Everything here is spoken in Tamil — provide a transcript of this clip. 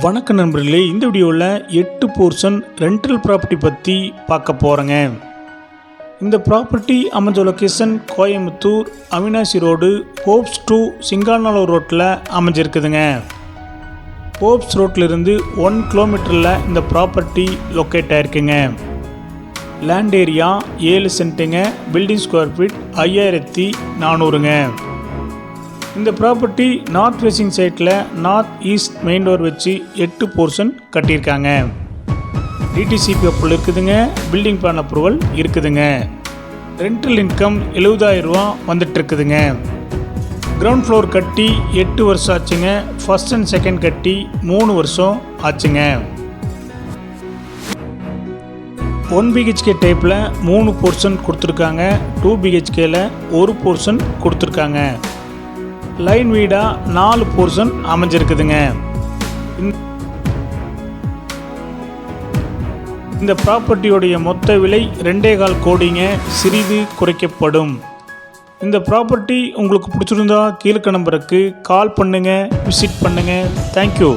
வணக்க நண்பர்களே இந்த வீடியோவில் எட்டு போர்ஷன் ரெண்டல் ப்ராப்பர்ட்டி பற்றி பார்க்க போகிறேங்க இந்த ப்ராப்பர்ட்டி அமைஞ்ச location Coimbatore Avinashi road Hopes to Singanallur ரோட்டில் அமைஞ்சிருக்குதுங்க. ஹோப்ஸ் ரோட்டிலிருந்து ஒன் கிலோமீட்டரில் இந்த ப்ராப்பர்ட்டி லொக்கேட் ஆயிருக்குங்க. லேண்ட் ஏரியா ஏழு சென்ட்டுங்க பில்டிங் ஸ்கொயர் ஃபீட் ஐயாயிரத்தி நானூறுங்க. இந்த ப்ராப்பர்ட்டி நார்த் ஃபேசிங் சைட்டில் நார்த் ஈஸ்ட் மெயின் டோர் வச்சு எட்டு போர்ஷன் கட்டியிருக்காங்க. டிடிசிபி அப்ரூவல் இருக்குதுங்க. பில்டிங் பிளான் அப்ரூவல் இருக்குதுங்க. ரெண்டல் இன்கம் எழுபதாயிரம் ரூபா வந்துட்டு இருக்குதுங்க கிரவுண்ட் ஃப்ளோர் கட்டி எட்டு வருஷம் ஆச்சுங்க. ஃபர்ஸ்ட் அண்ட் செகண்ட் கட்டி மூணு வருஷம் ஆச்சுங்க. ஒன் பிஹெச்கே டைப்பில் மூணு போர்ஷன் கொடுத்துருக்காங்க. டூ பிஹெச்கேயில் ஒரு போர்ஷன் கொடுத்துருக்காங்க. லைன் வீடாக நாலு போர்ஷன் அமைஞ்சிருக்குதுங்க. இந்த- இந்த ப்ராப்பர்ட்டியோடைய மொத்த விலை ரெண்டே கால் கோடிங்க. சிறிது குறைக்கப்படும். இந்த ப்ராப்பர்ட்டி உங்களுக்கு பிடிச்சிருந்தா கீழ்க்க நம்பருக்கு கால் பண்ணுங்கள் விசிட் பண்ணுங்கள் தேங்க்யூ